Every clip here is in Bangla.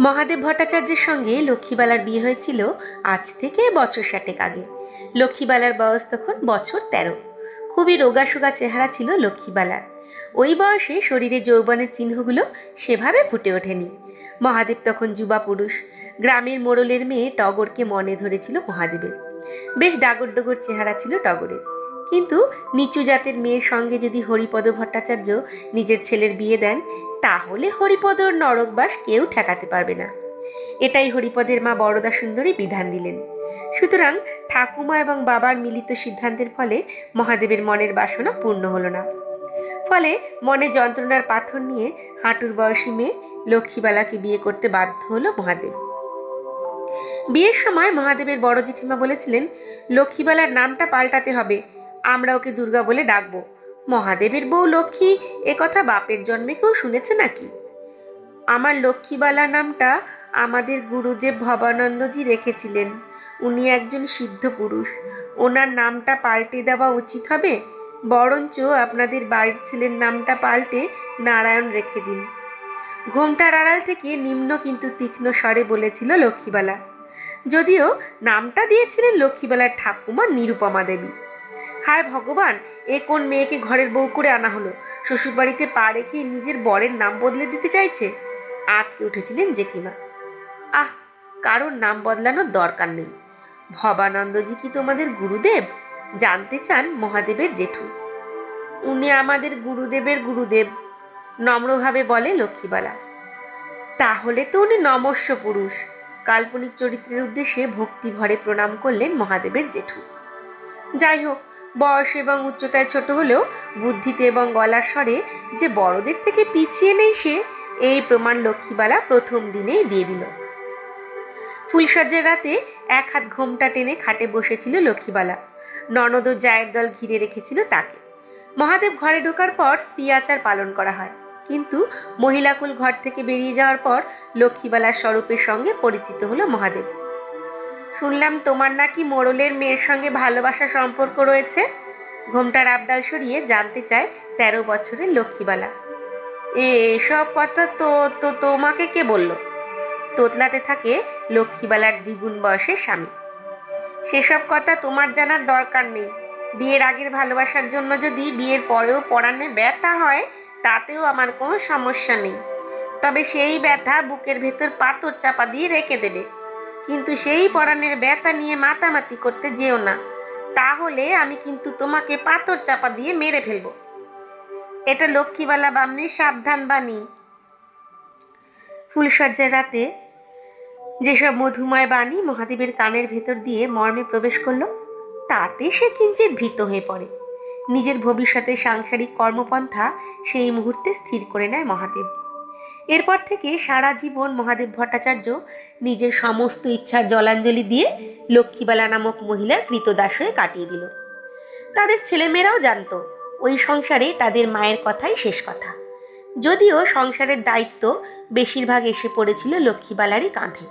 মহাদেব ভট্টাচার্যের সঙ্গে লক্ষ্মীবালার বিয়ে হয়েছিল আজ থেকে বছর ষাটেক আগে। লক্ষ্মীবালার বয়স তখন বছর তেরো। খুবই রোগাসোগা চেহারা ছিল লক্ষ্মীবালার। ওই বয়সে শরীরে যৌবনের চিহ্নগুলো সেভাবে ফুটে ওঠেনি। মহাদেব তখন যুবা পুরুষ। গ্রামের মোড়লের মেয়ে টগরকে মনে ধরেছিল মহাদেবের। বেশ ডাগর ডগর চেহারা ছিল টগরের। কিন্তু নিচু জাতের মেয়ের সঙ্গে যদি হরিপদ ভট্টাচার্য নিজের ছেলের বিয়ে দেন, তাহলে হরিপদর নরকবাস কেউ ঠেকাতে পারবে না। এটাই হরিপদের মা বরদা সুন্দরী বিধান দিলেন। সুতরাং ঠাকুমা এবং বাবার মিলিত সিদ্ধান্তের ফলে মহাদেবের মনের বাসনা পূর্ণ হলো না। ফলে মনে যন্ত্রণার পাথর নিয়ে হাঁটুর বয়সী মেয়ে লক্ষ্মীবালাকে বিয়ে করতে বাধ্য হলো মহাদেব। বিয়ের সময় মহাদেবের বড় জেঠিমা বলেছিলেন, লক্ষ্মীবালার নামটা পাল্টাতে হবে। আমরা ওকে দুর্গা বলে ডাকবো। মহাদেবের বউ লক্ষ্মী, এ কথা বাপের জন্মে কেউ শুনেছে নাকি? আমার লক্ষ্মীবালা নামটা আমাদের গুরুদেব ভবানন্দজি রেখেছিলেন। উনি একজন সিদ্ধ পুরুষ। ওনার নামটা পাল্টে দেওয়া উচিত হবে, বরঞ্চ আপনাদের বাড়ির ছেলের নামটা পাল্টে নারায়ণ রেখে দিন। ঘোমটার আড়াল থেকে নিম্ন কিন্তু তীক্ষ্ণ স্বরে বলেছিল লক্ষ্মীবালা। যদিও নামটা দিয়েছিলেন লক্ষ্মীবালার ঠাকুমা নিরুপমা দেবী। হায় ভগবান, এ কোন মেয়েকে ঘরের বউ করে আনা হলো? শ্বশুরবাড়িতে পা রেখে নিজের বরের নাম বদলে দিতে চাইছে? আতকে উঠেছিলেন জেঠিমা। আহ, কারোর নাম বদলানোর দরকার নেই। ভবানন্দজি কি তোমাদের গুরুদেব? জানতে চান মহাদেবের জেঠু। উনি আমাদের গুরুদেবের গুরুদেব, নম্রভাবে বলে লক্ষ্মীবালা। তাহলে তো উনি নমস্য পুরুষ। কাল্পনিক চরিত্রের উদ্দেশ্যে ভক্তি ভরে প্রণাম করলেন মহাদেবের জেঠু। যাই হোক বয়স এবং উচ্চতায় ছোট হলেও বুদ্ধিতে এবং গলার স্বরে যে বড়দের থেকে পিছিয়ে নেই সে, এই প্রমাণ লক্ষ্মীবালা প্রথম দিনেই দিয়ে দিল। ফুলসজ্জার রাতে এক হাত ঘোমটা টেনে খাটে বসেছিল লক্ষ্মীবালা। ননদ ও জায়ের দল ঘিরে রেখেছিল তাকে। মহাদেব ঘরে ঢোকার পর স্ত্রী আচার পালন করা হয়। কিন্তু মহিলাকুল ঘর থেকে বেরিয়ে যাওয়ার পর লক্ষ্মীবালার স্বরূপের সঙ্গে পরিচিত হলো মহাদেব। শুনলাম তোমার নাকি মোড়লের মেয়ের সঙ্গে ভালোবাসা সম্পর্ক রয়েছে। ঘোমটার আবডাল সরিয়ে জানতে চায় তেরো বছরের লক্ষ্মীবালা। এসব কথা তো তো তোমাকে কে বলল? তোতলাতে থাকে লক্ষ্মীবালার দ্বিগুণ বয়সের স্বামী। সেসব কথা তোমার জানার দরকার নেই। বিয়ের আগের ভালোবাসার জন্য যদি বিয়ের পরেও পড়ানে ব্যথা হয়, তাতেও আমার কোনো সমস্যা নেই। তবে সেই ব্যথা বুকের ভেতর পাথর চাপা দিয়ে রেখে দেবে। কিন্তু সেই পরাণের ব্যথা নিয়ে মাতামাতি করতে যেও না। তাহলে আমি কিন্তু তোমাকে পাথর চাপা দিয়ে মেরে ফেলব। এটা লক্ষ্মীবালা বামনির সাবধান বাণী। ফুলসজ্জার রাতে যেসব মধুময় বাণী মহাদেবের কানের ভেতর দিয়ে মর্মে প্রবেশ করল, তাতে সে কিঞ্চিত ভীত হয়ে পড়ে। নিজের ভবিষ্যতের সাংসারিক কর্মপন্থা সেই মুহূর্তে স্থির করে নেয় মহাদেব। এরপর থেকে সারা জীবন মহাদেব ভট্টাচার্য নিজের সমস্ত ইচ্ছার জলাঞ্জলি দিয়ে লক্ষ্মীবালা নামক মহিলার কৃতদাস হয়ে কাটিয়ে দিল। তাদের ছেলেমেয়েরাও জানতো, ওই সংসারে তাদের মায়ের কথাই শেষ কথা। যদিও সংসারের দায়িত্ব বেশিরভাগ এসে পড়েছিল লক্ষ্মীবালারই কাঁধে।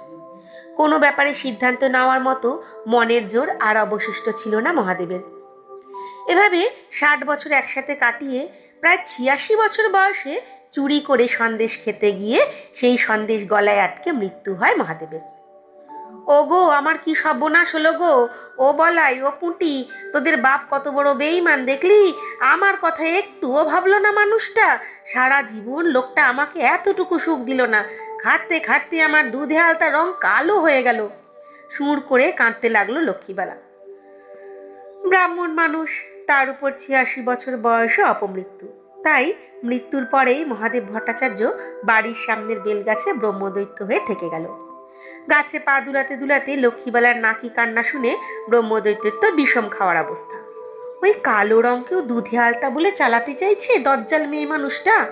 কোনো ব্যাপারে সিদ্ধান্ত নেওয়ার মতো মনের জোর আর অবশিষ্ট ছিল না মহাদেবের। এভাবে ষাট বছর একসাথে কাটিয়ে প্রায় ছিয়াশি বছর বয়সে চুরি করে সন্দেশ খেতে গিয়ে সেই সন্দেশ গলায় আটকে মৃত্যু হয় মহাদেবের। ও গো আমার কি সর্বনাশ হলো গো? ও বলাই, ও পুঁটি, তোদের বাপ কত বড় বেইমান দেখলি? আমার কথা একটুও ভাবলো না মানুষটা। সারা জীবন লোকটা আমাকে এতটুকু সুখ দিল না। খাটতে খাটতে আমার দুধে আলতা রং কালো হয়ে গেল। সুর করে কাঁদতে লাগল লক্ষ্মীবালা। ব্রাহ্মণ মানুষ, তার উপর ছিয়াশি বছর বয়সে অপমৃত্যু। তাই মৃত্যুর পরেই মহাদেব ভট্টাচার্য বাড়ির সামনের বেলগাছে ব্রহ্মদৈত্য হয়ে থেকে গেল। গাছে পা দুলাতে দুলাতে লক্ষ্মীবালার নাকি কান্না শুনে ব্রহ্মদৈত্যের তো বিষম খাওয়ার অবস্থা। ওই কালো রঙকেও দুধে আলতা বলে চালাতে চাইছে দজ্জাল মেয়ে মানুষটা?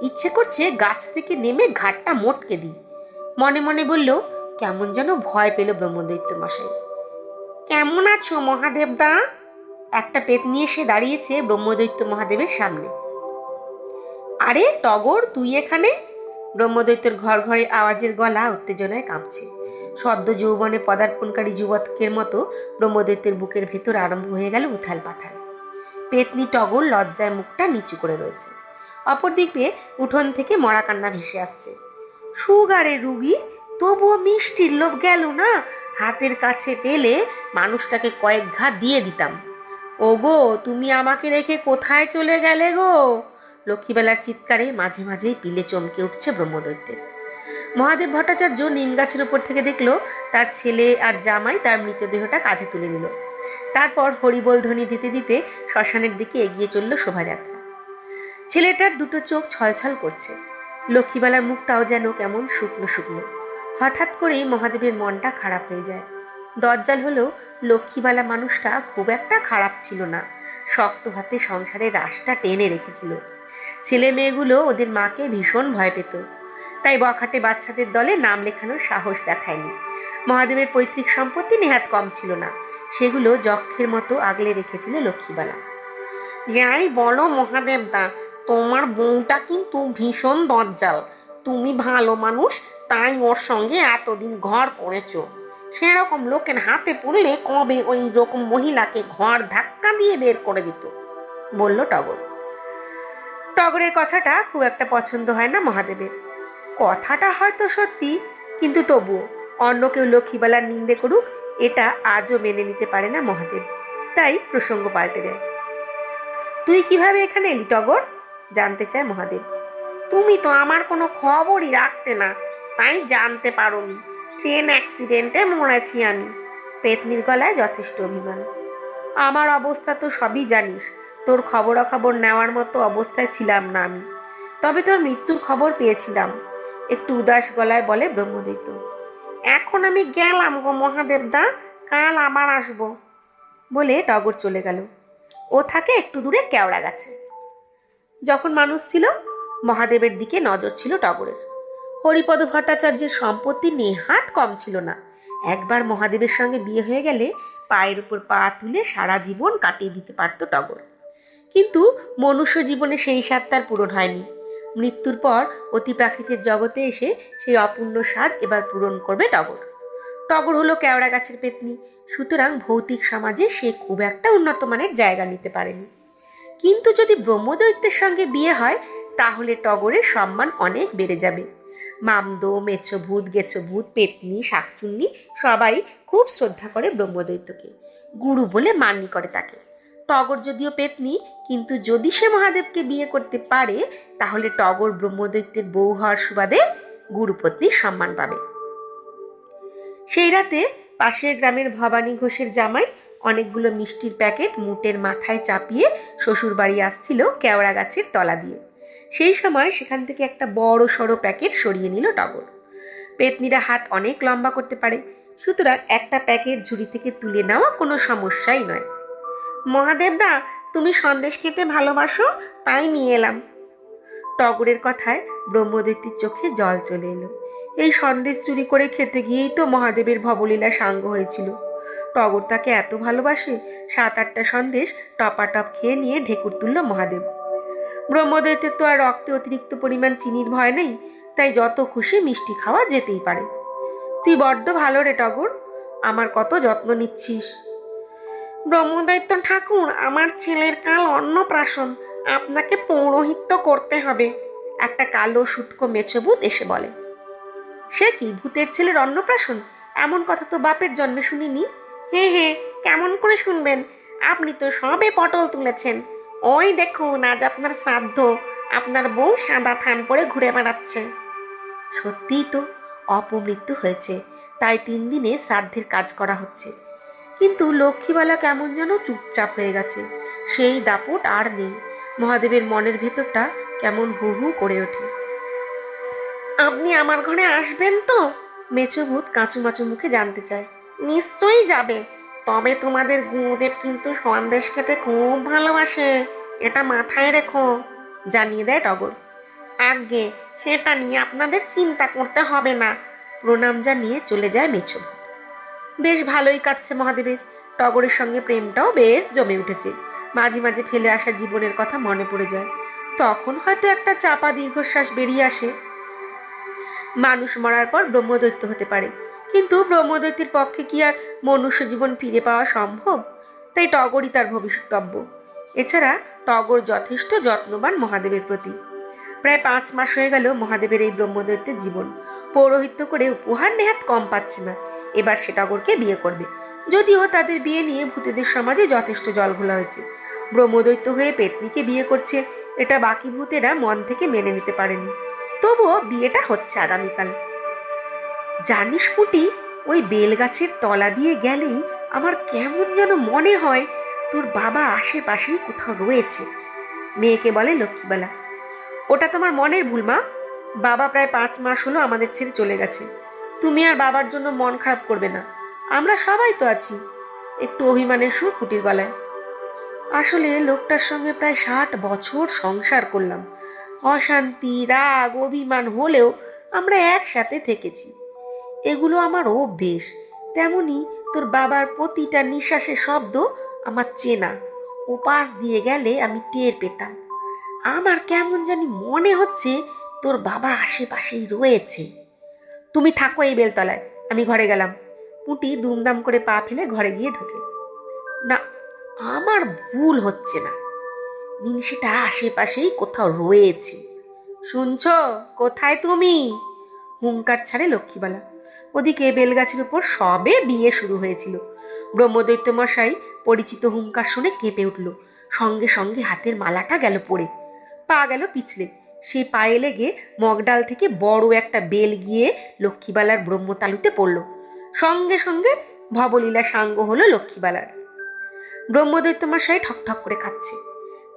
ইচ্ছে করছে গাছ থেকে নেমে ঘাটটা মোটকে দিই। মনে মনে বলল, কেমন যেন ভয় পেল ব্রহ্মদৈত্য মশাই। কেমন আছো মহাদেবদা একটা পেত নিয়ে সে দাঁড়িয়েছে ব্রহ্মদৈত্য মহাদেবের সামনে। আরে টগর, তুই এখানে? ব্রহ্মদৈত্যের ঘর ঘরে আওয়াজের গলা উত্তেজনায় কাঁপছে। সদ্য যৌবনে পদার্পণকারী যুবকের মতো ব্রহ্মদৈত্যের বুকের ভেতর আরম্ভ হয়ে গেল উথাল পাথাল। পেতনি টগর লজ্জায় মুখটা নিচু করে রয়েছে। অপরদিকে উঠোন থেকে মরা কান্না ভেসে আসছে। সুগারে রুগী, তবুও মিষ্টির লোভ গেল না? হাতের কাছে পেলে মানুষটাকে কয়েক ঘা দিয়ে দিতাম। ওগো, তুমি আমাকে রেখে কোথায় চলে গেলে গো? লক্ষ্মীবেলার চিৎকারে মাঝে মাঝেই পিলে চমকে উঠছে ব্রহ্মদৈত্যের। মহাদেব ভট্টাচার্য নিম গাছের উপর থেকে দেখল, তার ছেলে আর জামাই তার মৃতদেহটা কাঁধে তুলে নিল। তারপর হরিবোল ধ্বনি দিতে দিতে শ্মশানের দিকে এগিয়ে চলল শোভাযাত্রা। ছেলেটার দুটো চোখ ছলছল করছে। লক্ষ্মীবেলার মুখটাও যেন কেমন শুকনো শুকনো। হঠাৎ করেই মহাদেবের মনটা খারাপ হয়ে যায়। দরজাল হলো লক্ষ্মীবালা মানুষটা খুব একটা খারাপ ছিল না। শক্ত হাতে সংসারের রাশটা টেনে রেখেছিল। ছেলে মেয়েগুলো ওদের মাকে ভীষণ ভয় পেত। তাই বখাটে বাচ্চাদের দলে নাম লেখানোর সাহস দেখায়নি। মহাদেবের পৈতৃক সম্পত্তি নেহাত কম ছিল না। সেগুলো যক্ষের মতো আগলে রেখেছিল লক্ষ্মীবালা। যাই বলো মহাদেবদা, তোমার বউটা কিন্তু ভীষণ দজ্জাল। তুমি ভালো মানুষ, তাই ওর সঙ্গে এতদিন ঘর করেছ। সেরকম লোকের হাতে পড়লে কবে ওই রকম মহিলাকে ঘর ধাক্কা দিয়ে বের করে দিত? বলল টগর। টগরের কথাটা খুব একটা পছন্দ হয় না মহাদেবের। কথাটা হয়তো সত্যি, কিন্তু তবুও অন্য কেউ লক্ষ্মীবালার নিন্দে করুক, এটা আজও মেনে নিতে পারে না মহাদেব। তাই প্রসঙ্গ পাল্টে দেয়। তুই কীভাবে এখানে এলি টগর? জানতে চায় মহাদেব। তুমি তো আমার কোনো খবরই রাখতে না, তাই জানতে পারোনি। ট্রেন অ্যাক্সিডেন্টে মরেছি আমি। পেতনির গলায় যথেষ্ট অভিমান। আমার অবস্থা তো সবই জানিস। তোর খবরাখবর নেওয়ার মতো অবস্থায় ছিলাম না আমি। তবে তোর মৃত্যুর খবর পেয়েছিলাম। একটু উদাস গলায় বলে ব্রহ্মদৈত্য। এখন আমি গেলাম গো মহাদেবদা কাল আবার আসব বলে টগর চলে গেল। ও থাকে একটু দূরে কেওড়া গাছে। যখন মানুষ ছিল, মহাদেবের দিকে নজর ছিল টগরের। হরিপদ ভট্টাচার্যের সম্পত্তি নেহাত কম ছিল না। একবার মহাদেবের সঙ্গে বিয়ে হয়ে গেলে পায়ের উপর পা তুলে সারা জীবন কাটিয়ে দিতে পারত টগর। কিন্তু মনুষ্য জীবনে সেই স্বাদ তার পূরণ হয়নি। মৃত্যুর পর অতি প্রাকৃতিক জগতে এসে সেই অপূর্ণ স্বাদ এবার পূরণ করবে টগর। টগর হলো কেওড়া গাছের পেতনি। সুতরাং ভৌতিক সমাজে সে খুব একটা উন্নত মানের জায়গা নিতে পারেনি। কিন্তু যদি ব্রহ্মদৈত্যের সঙ্গে বিয়ে হয়, তাহলে টগরের সম্মান অনেক বেড়ে যাবে। মামদো মেছো ভূত গেছো ভূত পেতনি, শাকচুন্নি, সবাই খুব শ্রদ্ধা করে ব্রহ্মদৈত্যকে। গুরু বলে মান্যি করে তাকে। টগর যদিও পেতনি, কিন্তু যদি সে মহাদেবকে বিয়ে করতে পারে, তাহলে টগর ব্রহ্মদৈত্যের বউ হওয়ার সুবাদে গুরুপত্নীর সম্মান পাবে। সেই রাতে পাশের গ্রামের ভবানী ঘোষের জামাই অনেকগুলো মিষ্টির প্যাকেট মুটের মাথায় চাপিয়ে শ্বশুর বাড়ি আসছিল কেওড়া গাছের তলা দিয়ে। সেই সময় সেখান থেকে একটা বড় সড়ো প্যাকেট সরিয়ে নিল টগর। পেতনিরা হাত অনেক লম্বা করতে পারে, সুতরাং একটা প্যাকেট ঝুড়ি থেকে তুলে নেওয়া কোনো সমস্যাই নয়। মহাদেবদা, তুমি সন্দেশ খেতে ভালোবাসো, তাই নিয়ে এলাম। টগরের কথায় ব্রহ্মদৈত্যের চোখে জল চলে এলো। এই সন্দেশ চুরি করে খেতে গিয়েই তো মহাদেবের ভবলীলা সাঙ্গ হয়েছিল। টগর তাকে এত ভালোবাসে, সাত আটটা সন্দেশ টপাটপ খেয়ে নিয়ে ঢেকুর তুলল মহাদেব। ব্রহ্মদৈত্যের তো আর রক্তে অতিরিক্ত পরিমাণ চিনির ভয় নেই, তাই যত খুশি মিষ্টি খাওয়া যেতেই পারে। তুই বড্ড ভালো রে টগর, আমার কত যত্ন নিচ্ছিস। ব্রহ্মদৈত্য ঠাকুর, আমার ছেলের কাল অন্নপ্রাশন, আপনাকে পৌরোহিত্য করতে হবে, একটা কালো শুটকো মেচবুত এসে বলে। সে কি, ভূতের ছেলের অন্নপ্রাশন? এমন কথা তো বাপের জন্মে শুনিনি। হে হে, কেমন করে শুনবেন? আপনি তো সবে পটল তুলেছেন। ওই দেখুন, আজ আপনার শ্রাদ্ধ। আপনার বউ সাদা থান পরে ঘুরে বেড়াচ্ছে। সত্যিই তো অপমৃত্যু হয়েছে। তাই তিন দিনে শ্রাদ্ধের কাজ করা হচ্ছে। কিন্তু লক্ষ্মীবালা কেমন যেন চুপচাপ হয়ে গেছে। সেই দাপট আর নেই। মহাদেবের মনের ভেতরটা কেমন হু হু করে ওঠে। আপনি আমার ঘরে আসবেন তো? মেচভূত কাঁচু মাচু মুখে জানতে চায়। নিশ্চয়ই যাবে। তবে তোমাদের গুরুদেব কিন্তু সন্দেশ খেতে খুব ভালোবাসে। এটা মাথায় রেখো। জানিয়ে দেয় টগর। আগে সেটা নিয়ে আপনাদের চিন্তা করতে হবে না। প্রণাম জানিয়ে চলে যায় মেছভূত বেশ ভালোই কাটছে মহাদেবের। টগরের সঙ্গে প্রেমটাও বেশ জমে উঠেছে। মাঝে মাঝে ফেলে আসা জীবনের কথা মনে পড়ে যায়। তখন হয়তো একটা চাপা দীর্ঘশ্বাস বেরিয়ে আসে। মানুষ মরার পর ব্রহ্মদৈত্য হতে পারে। কিন্তু ব্রহ্মদৈত্যের পক্ষে কি আর মনুষ্য জীবন ফিরে পাওয়া সম্ভব? তাই টগরই তার ভবিষ্যৎতব্য। এছাড়া টগর যথেষ্ট যত্নবান মহাদেবের প্রতি। প্রায় পাঁচ মাস হয়ে গেল মহাদেবের এই ব্রহ্মদৈত্যের জীবন। পৌরোহিত্য করে উপহার নেহাত কম পাচ্ছে না। এবার সে টগরকে বিয়ে করবে। যদিও তাদের বিয়ে নিয়ে ভূতেদের সমাজে যথেষ্ট জলঘোলা হয়েছে। ব্রহ্মদৈত্য হয়ে পেতনিকে বিয়ে করছে, এটা বাকি ভূতেরা মন থেকে মেনে নিতে পারেনি। তবুও বিয়েটা হচ্ছে আগামীকাল। জানিস পুটি, ওই বেলগাছের তলা দিয়ে গেলেই আমার কেমন যেন মনে হয় তোর বাবা আশেপাশেই কোথাও রয়েছে। মেয়েকে বলে লক্ষ্মীবালা, ওটা তোমার মনের ভুল মা। বাবা প্রায় পাঁচ মাস হলো আমাদের ছেড়ে চলে গেছে। তুমি আর বাবার জন্য মন খারাপ করবে না। আমরা সবাই তো আছি। একটু অভিমানের সুর কুটির গলায়। আসলে লোকটার সঙ্গে প্রায় ষাট বছর সংসার করলাম। অশান্তি, রাগ, অভিমান হলেও আমরা একসাথে থেকেছি। এগুলো আমার অভ্যেস। তেমনি তোর বাবার প্রতিটা নিঃশ্বাসের শব্দ আমার চেনা। ও পাশ দিয়ে গেলে আমি টের পেতাম। আমার কেমন জানি মনে হচ্ছে তোর বাবা আশেপাশেই রয়েছে। তুমি থাকো এই বেলতলায়, আমি ঘরে গেলাম। পুঁটি দুমদাম করে পা ফেলে ঘরে গিয়ে ঢোকে। না, আমার ভুল হচ্ছে না। মিনিসেটা আশেপাশেই কোথাও রয়েছে। শুনছ? কোথায় তুমি? হুঙ্কার ছাড়ে লক্ষ্মীবালা। ওদিকে বেলগাছের উপর সবে বিয়ে শুরু হয়েছিল। ব্রহ্মদৈত্য মশাই পরিচিত হুঙ্কার শুনে কেঁপে উঠল। সঙ্গে সঙ্গে হাতের মালাটা গেল পড়ে। পা গেল পিছলে। সেই পায়ে লেগে মগডাল থেকে বড় একটা বেল গিয়ে লক্ষ্মীবালার ব্রহ্মতালুতে পড়ল। সঙ্গে সঙ্গে ভবলীলা সাঙ্গ হলো লক্ষ্মীবালার। ব্রহ্মদৈত্য মশাই ঠকঠক করে খাচ্ছে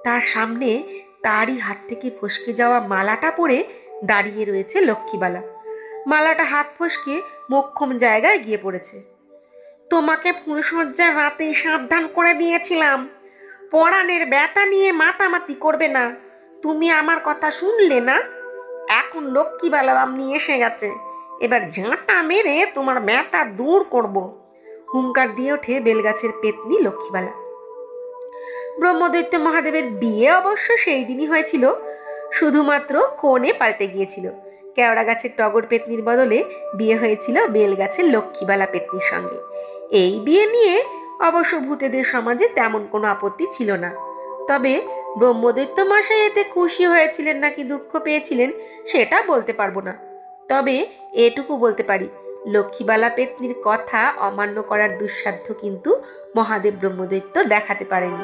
তার সামনে তারই হাত থেকে ফসকে যাওয়া মালাটা পরে দাঁড়িয়ে রয়েছে লক্ষ্মীবালা। মালাটা হাত ফসকে মোক্ষম জায়গায় গিয়ে পড়েছে। তোমাকে ফুলসজ্জার রাতে সাবধান করে দিয়েছিলাম। পরাণের ব্যথা নিয়ে মাতামাতি করবে না। তুমি আমার কথা শুনলে না? এখন লক্ষ্মীবালা আপনি এসে গেছে। এবার ঝাঁটা মেরে তোমার ব্যথা দূর করব। হুঙ্কার দিয়ে ওঠে বেলগাছের পেতনি লক্ষ্মীবালা ব্রহ্মদৈত্য মহাদেবের বিয়ে অবশ্য সেই দিনই হয়েছিল। শুধুমাত্র কোণে পাল্টে গিয়েছিল। কেওড়া গাছের টগর পেতনির বদলে বিয়ে হয়েছিল বেল গাছের লক্ষ্মীবালা পেতনির সঙ্গে। এই বিয়ে নিয়ে অবশ্য ভূতেদের সমাজে তেমন কোনো আপত্তি ছিল না। তবে ব্রহ্মদৈত্য মশাই এতে খুশি হয়েছিলেন নাকি দুঃখ পেয়েছিলেন সেটা বলতে পারব না। তবে এটুকু বলতে পারি, লক্ষ্মীবালা পেতনির কথা অমান্য করার দুঃসাধ্য কিন্তু মহাদেব ব্রহ্মদৈত্য দেখাতে পারেনি